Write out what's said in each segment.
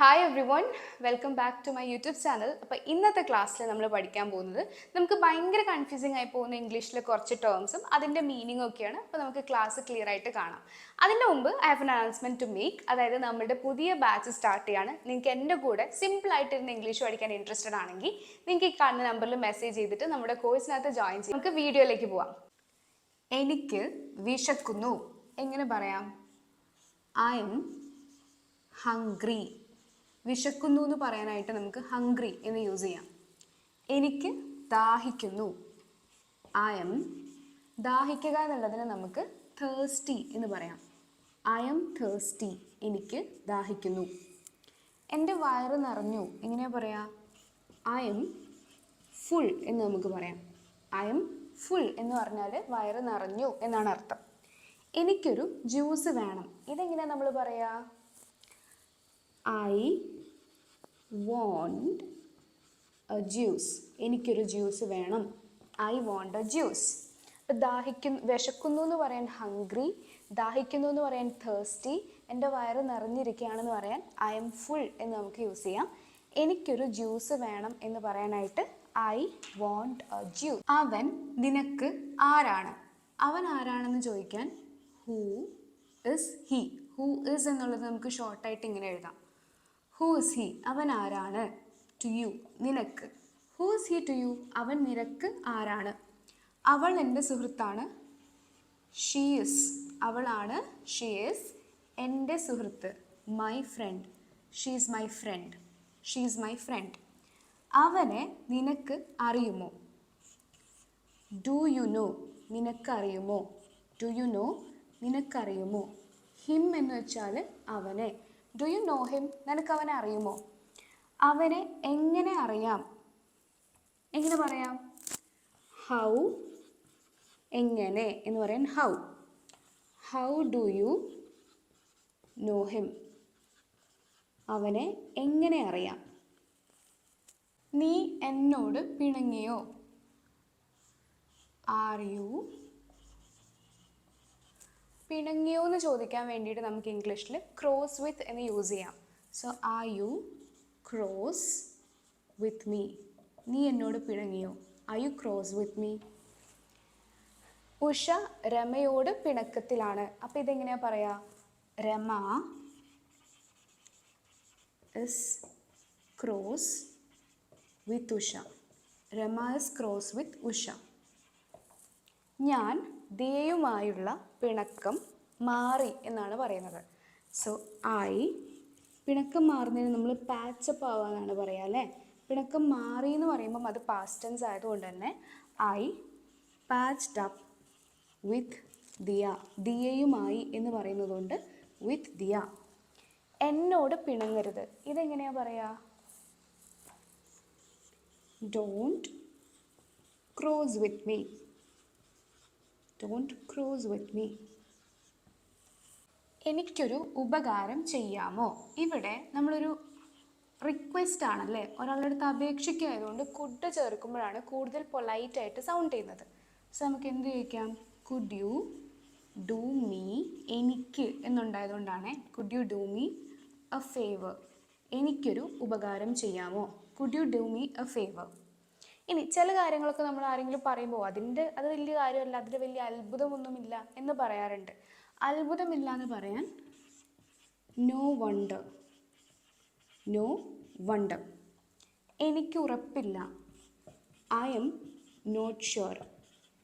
Hi everyone welcome back to my YouTube channel അപ്പോൾ ഇന്നത്തെ ക്ലാസ്സിൽ നമ്മൾ പഠിക്കാൻ പോകുന്നത് നമുക്ക് ഭയങ്കര കൺഫ്യൂസിങ് ആയി പോകുന്ന ഇംഗ്ലീഷിലെ കുറച്ച് ടേംസും അതിന്റെ മീനിങ്ങും ഒക്കെയാണ്. അപ്പോൾ നമുക്ക് ക്ലാസ് ക്ലിയർ ആയിട്ട് കാണാം. അതിന്റെ മുമ്പ് I have an announcement to make അതായത് നമ്മുടെ പുതിയ ബാച്ച് സ്റ്റാർട്ട് ചെയ്യാണ്. നിങ്ങൾക്ക് എന്റെ കൂടെ സിമ്പിൾ ആയിട്ടിരുന്ന് ഇംഗ്ലീഷ് പഠിക്കാൻ ഇൻട്രസ്റ്റഡ് ആണെങ്കിൽ നിങ്ങൾക്ക് ഈ കാണുന്ന നമ്പറിൽ മെസ്സേജ് ചെയ്തിട്ട് നമ്മുടെ കോഴ്സിനകത്ത് ജോയിൻ ചെയ്യും. നമുക്ക് വീഡിയോയിലേക്ക് പോവാം. എനിക്ക് വിശക്കുന്നു. എങ്ങനെ പറയാം? ഐ എം ഹംഗ്രി വിശക്കുന്നു എന്ന് പറയാനായിട്ട് നമുക്ക് ഹംഗ്രി എന്ന് യൂസ് ചെയ്യാം. എനിക്ക് ദാഹിക്കുന്നു. ഐ എം ദാഹിക്കുക എന്നുള്ളതിന് നമുക്ക് തേഴ്സ്റ്റി എന്ന് പറയാം. ഐ എം തേഴ്സ്റ്റി എനിക്ക് ദാഹിക്കുന്നു. എന്റെ വയറ് നിറഞ്ഞു. എങ്ങനെയാ പറയാ? ഐ എം ഫുൾ എന്ന് നമുക്ക് പറയാം. ഐ എം ഫുൾ എന്ന് പറഞ്ഞാൽ വയറ് നിറഞ്ഞു എന്നാണ് അർത്ഥം. എനിക്കൊരു ജ്യൂസ് വേണം. ഇതെങ്ങനെയാണ് നമ്മൾ പറയാ? ഐ വോണ്ട് എ ജ്യൂസ് എനിക്കൊരു ജ്യൂസ് വേണം. ഐ വോണ്ട് എ ജ്യൂസ് ദാഹിക്കുന്നു വിശക്കുന്നു എന്ന് പറയാൻ ഹംഗ്രി ദാഹിക്കുന്നു എന്ന് പറയാൻ തേഴ്സ്റ്റി എന്റെ വയറ് നിറഞ്ഞിരിക്കുകയാണെന്ന് പറയാൻ ഐ എം ഫുൾ എന്ന് നമുക്ക് യൂസ് ചെയ്യാം. എനിക്കൊരു ജ്യൂസ് വേണം എന്ന് പറയാനായിട്ട് ഐ വോണ്ട് എ ജ്യൂസ് അവൻ നിനക്ക് ആരാണ്? അവൻ ആരാണെന്ന് ചോദിക്കാൻ who is he who is എന്നുള്ളത് നമുക്ക് ഷോർട്ടായിട്ട് ഇങ്ങനെ എഴുതാം. ഹൂ ഇസ് ഹി അവൻ ആരാണ്? ടു യു നിനക്ക്. ഹൂസ് ഹി ടു യു അവൻ നിനക്ക് ആരാണ്? അവൾ എന്റെ സുഹൃത്താണ്. ഷീസ് അവളാണ്. ഷീസ് എന്റെ സുഹൃത്ത്. My friend she's my friend she's my friend അവനെ നിനക്ക് അറിയുമോ? ഡു യു നോ നിനക്കറിയുമോ ഡു യു നോ നിനക്കറിയുമോ ഹിം എന്ന് വെച്ചാൽ അവനെ. ഡു യു നോ ഹിം നിനക്ക് അവനെ അറിയുമോ? അവനെ എങ്ങനെ അറിയാം? എങ്ങനെ പറയാം? ഹൗ എങ്ങനെ എന്ന് പറയാൻ how how do you know him അവനെ എങ്ങനെ അറിയാം? നീ എന്നോട് പിണങ്ങിയോ? ആർ യു പിണങ്ങിയോ എന്ന് ചോദിക്കാൻ വേണ്ടിയിട്ട് നമുക്ക് ഇംഗ്ലീഷിൽ ക്രോസ് വിത്ത് എന്ന് യൂസ് ചെയ്യാം. സോ ആ യു ക്രോസ് വിത്ത് മീ നീ എന്നോട് പിണങ്ങിയോ? Are you cross with me Usha രമയോട് പിണക്കത്തിലാണ്. അപ്പം ഇതെങ്ങനെയാ പറയാ? Rama is cross with Usha. Rama is cross with Usha. ഞാൻ ദിയയുമായുള്ള പിണക്കം മാറി എന്നാണ് പറയുന്നത്. സോ ആയി. പിണക്കം മാറുന്നതിന് നമ്മൾ പാച്ചപ്പ് ആവുക എന്നാണ് പറയുക അല്ലേ? പിണക്കം മാറി എന്ന് പറയുമ്പം അത് പാസ്റ്റ് ടെൻസ് ആയതുകൊണ്ട് തന്നെ I patched up with Diya. ദിയയുമായി എന്ന് പറയുന്നത് കൊണ്ട് വിത്ത് ദിയ. എന്നോട് പിണങ്ങരുത്. ഇതെങ്ങനെയാ പറയാ? Don't cross with me don't cross with me എനിക്കൊരു ഉപകാരം ചെയ്യാമോ? ഇവിടെ നമ്മളൊരു റിക്വസ്റ്റ് ആണല്ലേ? ഒരാളുടെ അടുത്ത് അപേക്ഷിക്കായതുകൊണ്ട് കുഡ് ചേർക്കുമ്പോഴാണ് കൂടുതൽ പൊലൈറ്റായിട്ട് സൗണ്ട് ചെയ്യുന്നത്. സോ നമുക്ക് എന്ത് ചോദിക്കാം? കുഡ് യു ഡു മീ എനിക്ക് എന്നുണ്ടായതുകൊണ്ടാണ് could you do me a favour എനിക്കൊരു ഉപകാരം ചെയ്യാമോ? Could you do me a favour ഇനി ചില കാര്യങ്ങളൊക്കെ നമ്മൾ ആരെങ്കിലും പറയുമ്പോൾ അതിന്റെ അത് വലിയ കാര്യമല്ല അതിൽ വലിയ അത്ഭുതമൊന്നുമില്ല എന്ന് പറയാറുണ്ട്. അത്ഭുതമില്ല എന്ന് പറയാൻ നോ വണ്ടർ നോ വണ്ടർ എനിക്ക് ഉറപ്പില്ല. ഐ എം നോട്ട് ഷുവർ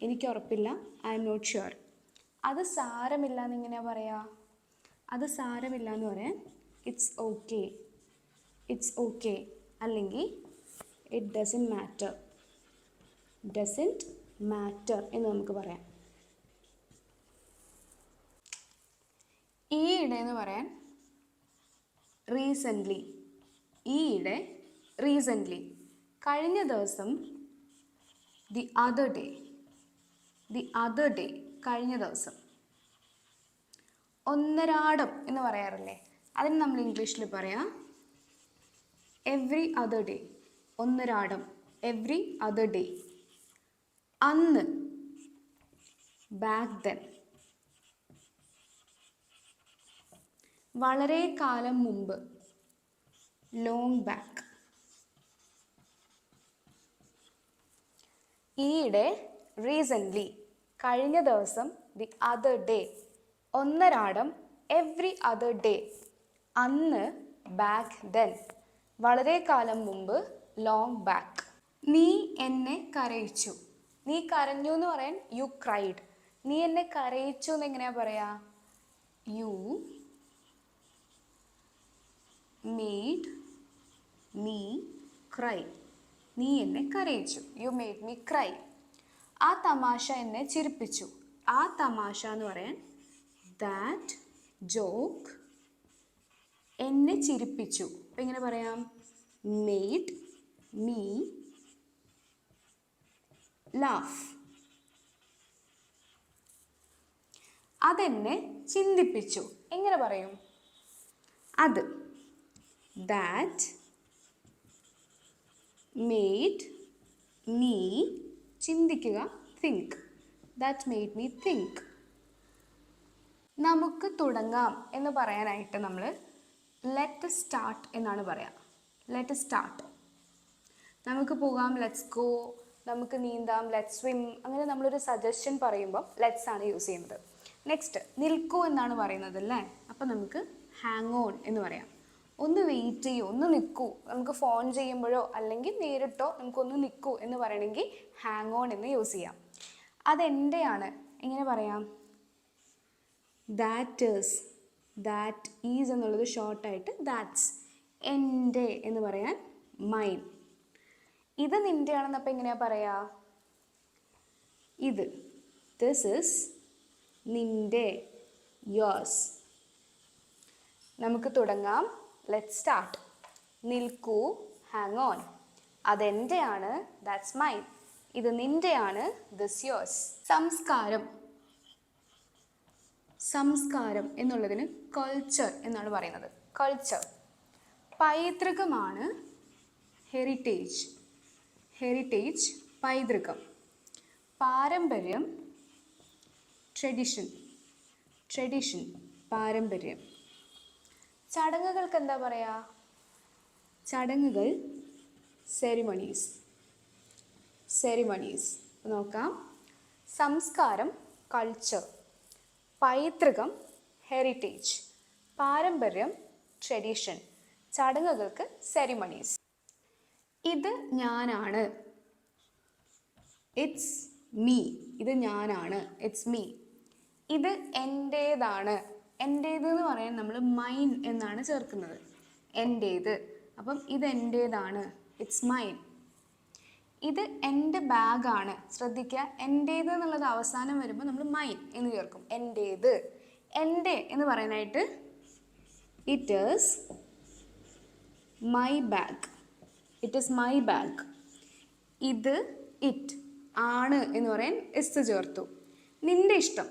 എനിക്ക് ഉറപ്പില്ല. ഐ എം നോട്ട് ഷുവർ അത് സാരമില്ല എന്നിങ്ങനെയാ പറയുക അത് സാരമില്ല എന്ന് പറയാൻ ഇറ്റ്സ് ഓക്കെ ഇറ്റ്സ് ഓക്കെ അല്ലെങ്കിൽ it doesn't matter doesn't matter എന്ന് നമുക്ക് പറയാം. ഈയിടെ എന്ന് പറയാൻ റീസെന്റ്ലി ഈയിടെ റീസെന്റ്ലി കഴിഞ്ഞ ദിവസം the other day the other day കഴിഞ്ഞ ദിവസം. ഒന്നരാടം എന്ന് പറയാറില്ലേ? അതിന് നമ്മൾ ഇംഗ്ലീഷിൽ പറയാം എവ്രി അതർ ഡേ ഒന്നരാടം എവ്രി അതർ ഡേ അന്ന്. ബാക്ക് ദെൻ വളരെ കാലം മുമ്പ്. ലോങ് ബാക്ക് ഈയിടെ റീസെന്റ്ലി കഴിഞ്ഞ ദിവസം ദി അതർ ഡേ ഒന്നരാടം എവ്രി അതർ ഡേ അന്ന് ബാക്ക് ദെൻ വളരെ കാലം മുമ്പ് ലോങ് ബാക്ക് നീ എന്നെ കരയിച്ചു. നീ കരഞ്ഞു എന്ന് പറയാൻ യു ക്രൈഡ് നീ എന്നെ കരയിച്ചു എന്ന് എങ്ങനെയാ പറയാ? യു മെയ്ഡ് മീ ക്രൈ നീ എന്നെ കരയിച്ചു. യു മെയ്ഡ് മീ ക്രൈ ആ തമാശ എന്നെ ചിരിപ്പിച്ചു. ആ തമാശ എന്ന് പറയാൻ ദാറ്റ് ജോക്ക് എന്നെ ചിരിപ്പിച്ചു. ഇപ്പം എങ്ങനെ പറയാം? മെയ്ഡ് മീ ലാഫ് അതെന്നെ ചിന്തിപ്പിച്ചു. എങ്ങനെ പറയും? അത് ദാറ്റ് മെയ്ഡ് മീ ചിന്തിക്കുക think that made me think നമുക്ക് തുടങ്ങാം എന്ന് പറയാനായിട്ട് നമ്മൾ ലെറ്റ് സ്റ്റാർട്ട് എന്നാണ് പറയാം. ലെറ്റ് സ്റ്റാർട്ട് നമുക്ക് പോകാം. ലെറ്റ്സ് ഗോ നമുക്ക് നീന്താം ലെറ്റ് സ്വിം അങ്ങനെ നമ്മളൊരു സജഷൻ പറയുമ്പോൾ ലെറ്റ്സ് ആണ് യൂസ് ചെയ്യുന്നത്. നെക്സ്റ്റ് നിൽക്കൂ എന്നാണ് പറയുന്നത് അല്ലേ? അപ്പം നമുക്ക് ഹാങ് ഓൺ എന്ന് പറയാം. ഒന്ന് വെയിറ്റ് ചെയ്യൂ ഒന്ന് നിൽക്കൂ. നമുക്ക് ഫോൺ ചെയ്യുമ്പോഴോ അല്ലെങ്കിൽ നേരിട്ടോ നമുക്കൊന്ന് നിൽക്കൂ എന്ന് പറയണമെങ്കിൽ ഹാങ് ഓൺ എന്ന് യൂസ് ചെയ്യാം. അതെന്റെയാണ് എങ്ങനെ പറയാം? ദാറ്റ് ഈസ് ദാറ്റ് ഈസ് എന്നുള്ളത് ഷോർട്ടായിട്ട് ദാറ്റ്സ് എന്റെ എന്ന് പറയാൻ മൈൻ ഇത് നിന്റെയാണെന്നപ്പോൾ എങ്ങനെയാ പറയാ? ഇത്. ദിസ് ഇസ് നിന്റെ യോസ് നമുക്ക് തുടങ്ങാം. ലെറ്റ് സ്റ്റാർട്ട് നിൽക്കൂ ഹാങ് ഓൺ അതെന്റെയാണ് ദാറ്റ്സ് മൈൻ ഇത് നിന്റെയാണ് ദിസ് യോസ് സംസ്കാരം. സംസ്കാരം എന്നുള്ളതിന് കൾച്ചർ എന്നാണ് പറയുന്നത്. കൾച്ചർ പൈതൃകമാണ് ഹെറിറ്റേജ് ഹെറിറ്റേജ് പൈതൃകം. പാരമ്പര്യം ട്രഡിഷൻ ട്രഡിഷൻ പാരമ്പര്യം. ചടങ്ങുകൾക്ക് എന്താ പറയുക ചടങ്ങുകൾ സെറിമണീസ് സെറിമണീസ് നോക്കാം. സംസ്കാരം കൾച്ചർ പൈതൃകം ഹെറിറ്റേജ് പാരമ്പര്യം ട്രഡീഷൻ ചടങ്ങുകൾക്ക് സെറിമണീസ് ഇത് ഞാനാണ്. ഇറ്റ്സ് മീ ഇത് ഞാനാണ്. ഇറ്റ്സ് മീ ഇത് എന്റേതാണ് എന്റേത് എന്ന് പറയാൻ നമ്മൾ മൈൻ എന്നാണ് ചേർക്കുന്നത്. എന്റേത് അപ്പം ഇത് എന്റേതാണ് ഇറ്റ്സ് മൈൻ ഇത് എന്റെ ബാഗാണ് ശ്രദ്ധിക്കുക എന്റേത് എന്നുള്ളത് അവസാനം വരുമ്പോൾ നമ്മൾ മൈൻ എന്ന് ചേർക്കും. എന്റേത് എന്റെ എന്ന് പറയാനായിട്ട് it is my bag it is my bag ഇത് ഇറ്റ് ആണ് എന്ന് പറയാൻ എസ് ചേർത്തു. നിന്റെ ഇഷ്ടം.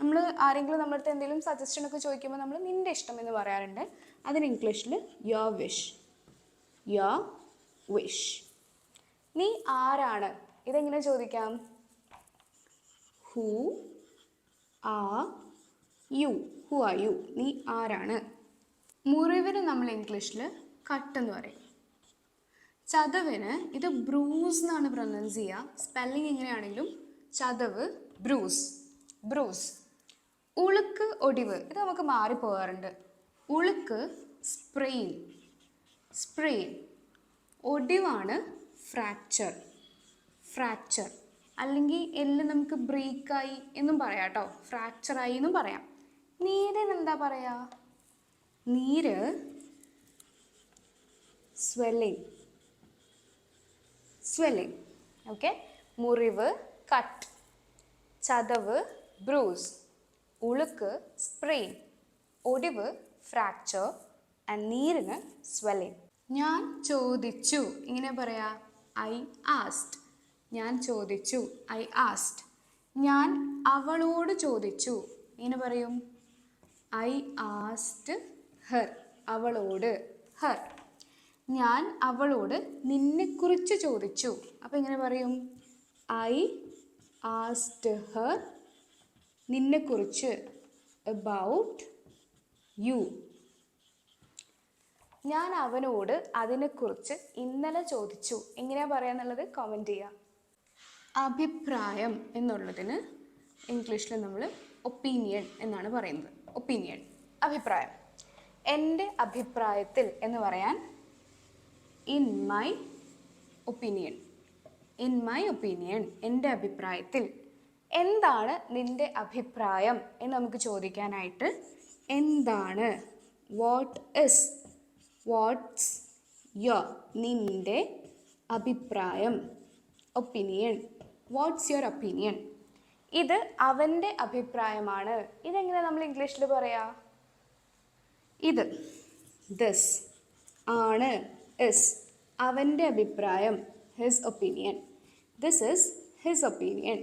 നമ്മൾ ആരെങ്കിലും നമ്മളടുത്ത് എന്തെങ്കിലും സജഷൻ ഒക്കെ ചോദിക്കുമ്പോൾ നമ്മൾ നിന്റെ ഇഷ്ടം എന്ന് പറയാറുണ്ട്. അതിന് ഇംഗ്ലീഷിൽ യോ വിഷ് യോ വിഷ് നീ ആരാണ്? ഇതെങ്ങനെ ചോദിക്കാം? ഹൂ ആ യു ഹു ആ യു നീ ആരാണ്? മുറിവിന് നമ്മൾ ഇംഗ്ലീഷിൽ കട്ട് എന്ന് പറയും. ചതവിന് ഇത് ബ്രൂസ് എന്നാണ് പ്രൊനൗൺസ് ചെയ്യുക സ്പെല്ലിംഗ് എങ്ങനെയാണെങ്കിലും ചതവ് ബ്രൂസ് ബ്രൂസ്. ഉളുക്ക് ഒടിവ് ഇത് നമുക്ക് മാറിപ്പോകാറുണ്ട്. ഉളുക്ക് സ്പ്രെയിൻ സ്പ്രെയിൻ ഒടിവാണ് ഫ്രാക്ചർ ഫ്രാക്ചർ. അല്ലെങ്കിൽ എല്ല് നമുക്ക് ബ്രേക്കായി എന്നും പറയാം കേട്ടോ. ഫ്രാക്ചറായി എന്നും പറയാം. നീരിന് എന്താ പറയാ? നീര് സ്വെല്ലിങ് സ്വെല്ലിങ് ഓക്കെ മുറിവ് കട്ട് ചതവ് ബ്രൂസ് ഉളുക്ക് സ്പ്രെയിൻ ഒടിവ് ഫ്രാക്ചർ ആൻഡ് നീരിന് സ്വെല്ലിംഗ് ഞാൻ ചോദിച്ചു. ഇങ്ങനെ പറയാ. ഐ ആസ്റ്റ് ഞാൻ ചോദിച്ചു. ഐ ആസ്റ്റ് ഞാൻ അവളോട് ചോദിച്ചു. ഇങ്ങനെ പറയും. ഐ ആസ്റ്റ് ഹെർ അവളോട് ഹെർ ഞാൻ അവളോട് നിന്നെക്കുറിച്ച് ചോദിച്ചു. അപ്പം എങ്ങനെ പറയും? ഐ ആസ്റ്റ് ഹർ നിന്നെക്കുറിച്ച് അബൌട്ട് യു ഞാൻ അവനോട് അതിനെക്കുറിച്ച് ഇന്നലെ ചോദിച്ചു. എങ്ങനെയാ പറയാന്നുള്ളത് കമന്റ് ചെയ്യുക അഭിപ്രായം എന്നുള്ളതിന് ഇംഗ്ലീഷിൽ നമ്മൾ ഒപ്പീനിയൻ എന്നാണ് പറയുന്നത്. ഒപ്പീനിയൻ അഭിപ്രായം. എന്റെ അഭിപ്രായത്തിൽ എന്ന് പറയാൻ in my opinion in my opinion എന്റെ അഭിപ്രായത്തിൽ എന്താണ് നിന്റെ അഭിപ്രായം എന്ന് നമുക്ക് ചോദിക്കാനായിട്ട് എന്താണ്? വാട്ട് ഇസ് വാട്ട്സ് യുവർ നിന്റെ അഭിപ്രായം ഒപ്പീനിയൻ വാട്ട്സ് യുവർ ഒപ്പീനിയൻ ഇത് അവന്റെ അഭിപ്രായമാണ്. ഇതെങ്ങനെ നമ്മൾ ഇംഗ്ലീഷിൽ പറയാ? ഇത് ദിസ് ആണ്. ഇസ് അവന്റെ അഭിപ്രായം his opinion this is his opinion